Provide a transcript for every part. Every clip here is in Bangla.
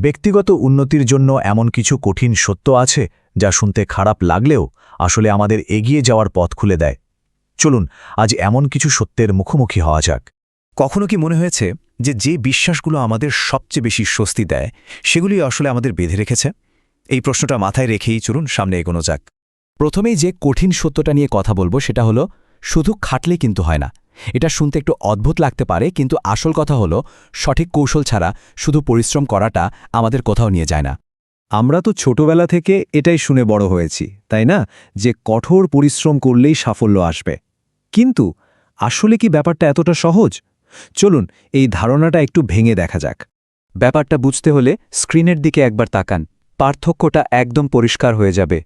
ব্যক্তিগত উন্নতির জন্য এমন কিছু কঠিন সত্য আছে যা শুনতে খারাপ লাগলেও আসলে আমাদের এগিয়ে যাওয়ার পথ খুলে দেয়। চলুন, আজ এমন কিছু সত্যের মুখোমুখি হওয়া যাক। কখনো কি মনে হয়েছে যে যে বিশ্বাসগুলো আমাদের সবচেয়ে বেশি স্বস্তি দেয়, সেগুলি আসলে আমাদের বেঁধে রেখেছে? এই প্রশ্নটা মাথায় রেখেই চলুন সামনে এগোনো যাক। প্রথমেই যে কঠিন সত্যটা নিয়ে কথা বলব সেটা হলো, শুধু খাটলে কিন্তু হয় না এটা শুনতে একটু অদ্ভুত লাগতে পারে, কিন্তু আসল কথা হলো, সঠিক কৌশল ছাড়া শুধু পরিশ্রম করাটা আমাদের কোথাও নিয়ে যায় না। আমরা তো ছোটবেলা থেকে এটাই শুনে বড় হয়েছি, তাই না? যে কঠোর পরিশ্রম করলেই সাফল্য আসবে। কিন্তু আসলে কি ব্যাপারটা এতটা সহজ? চলুন, এই ধারণাটা একটু ভেঙে দেখা যাক। ব্যাপারটা বুঝতে হলে স্ক্রিনের দিকে একবার তাকান। পার্থক্যটা একদম পরিষ্কার হয়ে যাবে।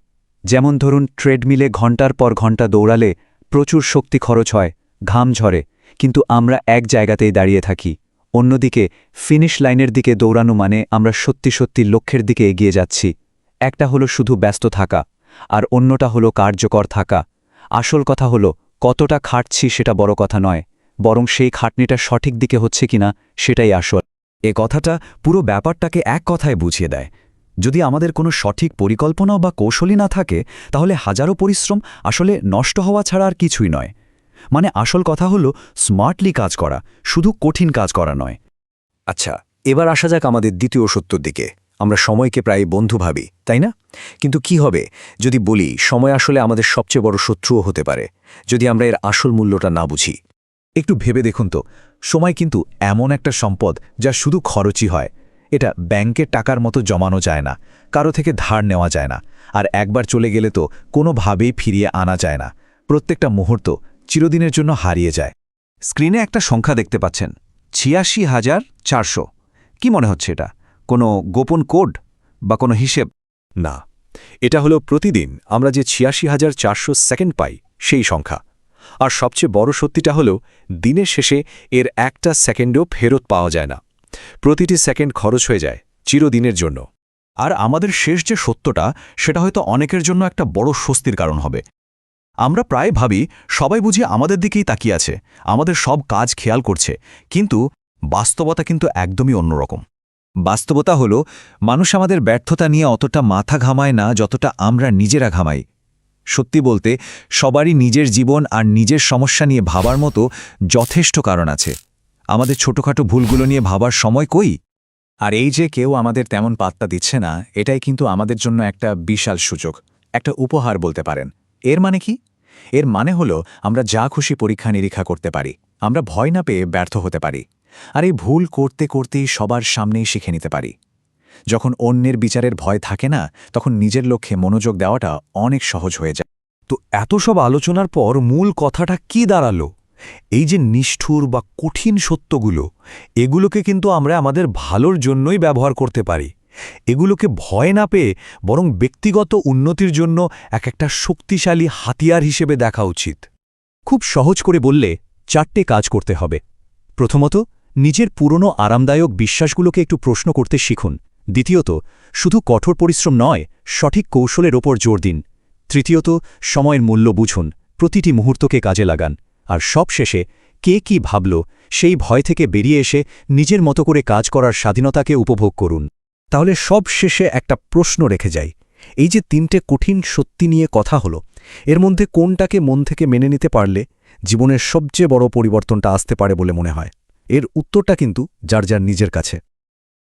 যেমন ধরুন, ট্রেডমিলে ঘণ্টার পর ঘণ্টা দৌড়ালে প্রচুর শক্তি খরচ হয়। ঘাম ঝরে, কিন্তু আমরা এক জায়গাতেই দাঁড়িয়ে থাকি। অন্যদিকে, ফিনিশ লাইনের দিকে দৌড়ানো মানে আমরা সত্যি সত্যি লক্ষ্যের দিকে এগিয়ে যাচ্ছি। একটা হলো শুধু ব্যস্ত থাকা, আর অন্যটা হলো কার্যকর থাকা। আসল কথা হলো, কতটা খাটছি সেটা বড় কথা নয়, বরং সেই খাটনিটা সঠিক দিকে হচ্ছে কিনা সেটাই আসল। এ কথাটা পুরো ব্যাপারটাকে এক কথায় বুঝিয়ে দেয়। যদি আমাদের কোনো সঠিক পরিকল্পনা বা কৌশলই না থাকে, তাহলে হাজারো পরিশ্রম আসলে নষ্ট হওয়া ছাড়া আর কিছুই নয়। মানে আসল কথা হলো স্মার্টলি কাজ করা, শুধু কঠিন কাজ করা নয়। আচ্ছা এবার আসা যাক আমাদের দ্বিতীয় সত্যর দিকে। আমরা সময়কে প্রায় বন্ধু ভাবি, তাই না? কিন্তু কি হবে? যদি বলি, সময় আসলে আমাদের সবচেয়ে বড় শত্রুও হতে পারে, যদি আমরা এর আসল মূল্যটা না বুঝি। একটু ভেবে দেখুন তো, সময় কিন্তু এমন একটা সম্পদ যা শুধু খরচই হয়। এটা ব্যাংকের টাকার মতো জমানো যায় না, কারও থেকে ধার নেওয়া যায় না, আর একবার চলে গেলে তো কোনোভাবেই ফিরিয়ে আনা যায় না। প্রত্যেকটা মুহূর্ত চিরদিনের জন্য হারিয়ে যায়। স্ক্রিনে একটা সংখ্যা দেখতে পাচ্ছেন। ছিয়াশি হাজার চারশো। কি মনে হচ্ছে এটা? কোনো গোপন কোড বা কোনো হিসেব? না। এটা হলো প্রতিদিন আমরা যে ছিয়াশি হাজার চারশো সেকেন্ড পাই, সেই সংখ্যা। আর সবচেয়ে বড় সত্যিটা হলো, দিনের শেষে এর একটা সেকেন্ডও ফেরত পাওয়া যায় না। প্রতিটি সেকেন্ড খরচ হয়ে যায় চিরদিনের জন্য। আর আমাদের শেষ যে সত্যটা, সেটা হয়তো অনেকের জন্য একটা বড় স্বস্তির কারণ হবে। আমরা প্রায় ভাবি, সবাই বুঝি আমাদের দিকেই তাকিয়ে আছে, আমাদের সব কাজ খেয়াল করছে, কিন্তু বাস্তবতা কিন্তু একদমই অন্যরকম। বাস্তবতা হল, মানুষ আমাদের ব্যর্থতা নিয়ে অতটা মাথা ঘামায় না যতটা আমরা নিজেরা ঘামাই। সত্যি বলতে, সবারই নিজের জীবন আর নিজের সমস্যা নিয়ে ভাবার মতো যথেষ্ট কারণ আছে। আমাদের ছোটখাটো ভুলগুলো নিয়ে ভাবার সময় কই? আর এই যে কেউ আমাদের তেমন পাত্তা দিচ্ছে না, এটাই কিন্তু আমাদের জন্য একটা বিশাল সুযোগ, একটা উপহার বলতে পারেন। এর মানে কি? এর মানে হল আমরা যা খুশি পরীক্ষা নিরীক্ষা করতে পারি, আমরা ভয় না পেয়ে ব্যর্থ হতে পারি, আর এই ভুল করতে করতেই সবার সামনেই শিখে নিতে পারি। যখন অন্যের বিচারের ভয় থাকে না, তখন নিজের লক্ষ্যে মনোযোগ দেওয়াটা অনেক সহজ হয়ে যায়। তো এত সব আলোচনার পর মূল কথাটা কি দাঁড়াল? এই যে নিষ্ঠুর বা কঠিন সত্যগুলো, এগুলোকে কিন্তু আমরা আমাদের ভালোর জন্যই ব্যবহার করতে পারি। এগুলোকে ভয় না পেয়ে বরং ব্যক্তিগত উন্নতির জন্য এক একটা শক্তিশালী হাতিয়ার হিসেবে দেখা উচিত। খুব সহজ করে বললে চারটে কাজ করতে হবে। প্রথমত, নিজের পুরনো আরামদায়ক বিশ্বাসগুলোকে একটু প্রশ্ন করতে শিখুন। দ্বিতীয়ত, শুধু কঠোর পরিশ্রম নয়, সঠিক কৌশলের ওপর জোর দিন। তৃতীয়ত, সময়ের মূল্য বুঝুন, প্রতিটি মুহূর্তকে কাজে লাগান। আর সবশেষে, কে কি ভাবল, সেই ভয় থেকে বেরিয়ে এসে নিজের মতো করে কাজ করার স্বাধীনতাকে উপভোগ করুন। তাহলে সব শেষে একটা প্রশ্ন রেখে যাই। এই যে তিনটে কঠিন সত্যি নিয়ে কথা হলো, এর মধ্যে কোনটাকে মন থেকে মেনে নিতে পারলে জীবনের সবচেয়ে বড় পরিবর্তনটা আসতে পারে বলে মনে হয়? এর উত্তরটা কিন্তু যার যার নিজের কাছে।